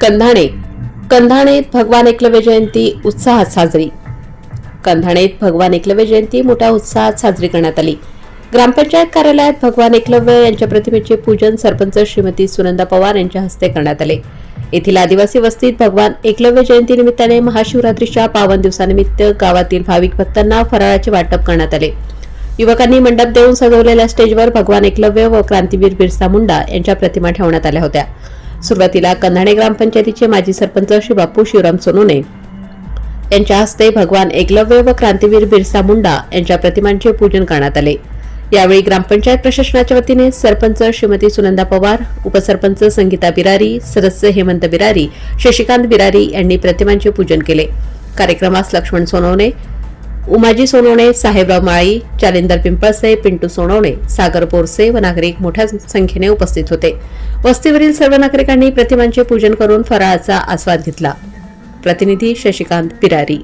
कंधाणे. कंधाणेत भगवान एकलव्य जयंती उत्साहात साजरी. कंधाणेत भगवान एकलव्य जयंती मोठ्या उत्साहात साजरी करण्यात आली. ग्रामपंचायत कार्यालयात भगवान एकलव्य यांच्या प्रतिमेचे पूजन सरपंच श्रीमती सुनंदा पवार यांच्या हस्ते करण्यात आले. येथील आदिवासी वस्तीत भगवान एकलव्य जयंती निमित्ताने महाशिवरात्रीच्या पावन दिवसानिमित्त गावातील भाविक भक्तांना फराळाचे वाटप करण्यात आले. युवकांनी मंडप देऊन सजवलेल्या स्टेजवर भगवान एकलव्य व क्रांतीवीर बिरसा मुंडा यांच्या प्रतिमा ठेवण्यात आल्या होत्या. सुरुवातीला कंधाणे ग्रामपंचायतीचे माजी सरपंच श्री बापू शिवराम सोनोने. यांच्या हस्ते भगवान एकलव्य व क्रांतीवीर बिरसा मुंडा यांच्या प्रतिमांचे पूजन करण्यात आले. यावेळी ग्रामपंचायत प्रशासनाच्या वतीने सरपंच श्रीमती सुनंदा पवार उपसरपंच संगीता बिरारी सदस्य हेमंत बिरारी शशिकांत बिरारी यांनी प्रतिमांचे पूजन केले. कार्यक्रमास लक्ष्मण सोनवणे उमाजी सोनवणे साहेबराव माळी जालिंदर पिंपळसे पिंटू सोनवणे सागर बोरसे व नागरिक मोठ्या संख्येने उपस्थित होते. वस्तीवरील सर्व नागरिकांनी प्रतिमांचे पूजन करून फराळाचा आस्वाद घेतला. प्रतिनिधी शशिकांत पिरारी.